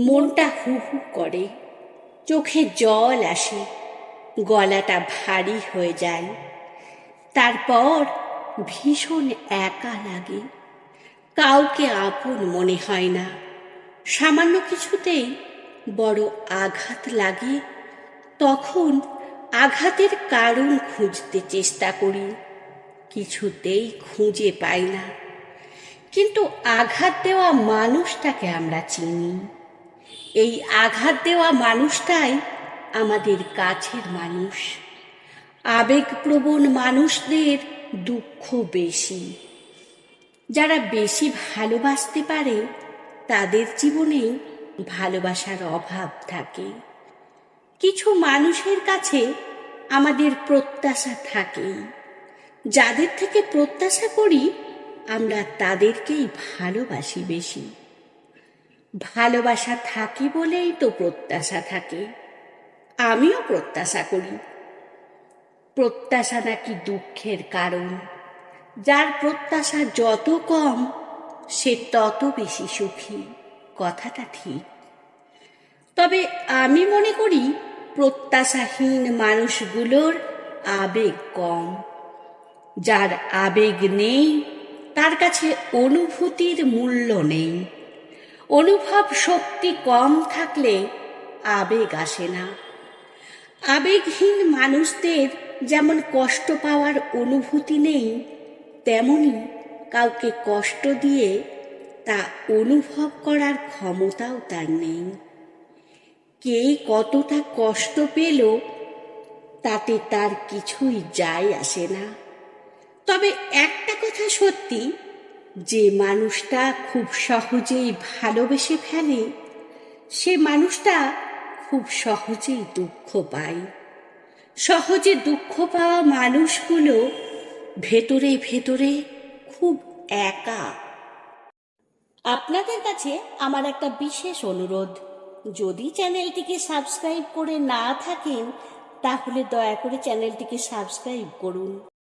মনটা হু হু করে, চোখে জল আসে, গলাটা ভারী হয়ে যায়। তারপর ভীষণ একা লাগে, কাউকে আপন মনে হয় না। সামান্য কিছুতেই বড় আঘাত লাগে, তখন আঘাতের কারণ খুঁজতে চেষ্টা করি, কিছুতেই খুঁজে পাই না। কিন্তু আঘাত দেওয়া মানুষটাকে আমরা চিনি। এই আঘাত দেওয়া মানুষটাই আমাদের কাছের মানুষ। আবেগপ্রবণ মানুষদের দুঃখ বেশি। যারা বেশি ভালোবাসতে পারে, তাদের জীবনে ভালোবাসার অভাব থাকে। কিছু মানুষের কাছে আমাদের প্রত্যাশা থাকে যাদের থেকে প্রত্যাশা করি, আমরা তাদেরকেই ভালোবাসি বেশি। ভালোবাসা থাকে বলেই তো প্রত্যাশা থাকে। আমিও প্রত্যাশা করি। প্রত্যাশা নাকি দুঃখের কারণ। যার প্রত্যাশা যত কম, সে তত বেশি সুখী, কথাটা ঠিক। তবে আমি মনে করি প্রত্যাশাহীন মানুষগুলোর আবেগ কম। যার আবেগ নেই, তার কাছে অনুভূতির মূল্য নেই। অনুভব শক্তি কম থাকলে আবেগ আসে না। আবেগহীন মানুষদের যেমন কষ্ট পাওয়ার অনুভূতি নেই, তেমনি কাউকে কষ্ট দিয়ে তা অনুভব করার ক্ষমতাও তার নেই। কে কতটা কষ্ট পেল, তাতে তার কিছুই যায় আসে না। তবে একটা কথা সত্যি যে মানুষটা খুব সহজেই ভালোবেসে ফেলে, সে মানুষটা খুব সহজেই দুঃখ পায়। সহজে দুঃখ পাওয়া মানুষগুলো ভেতরে ভেতরে খুব একা। আপনাদের কাছে আমার একটা বিশেষ অনুরোধ, যদি চ্যানেলটিকে সাবস্ক্রাইব করে না থাকেন, তাহলে দয়া করে চ্যানেলটিকে সাবস্ক্রাইব করুন।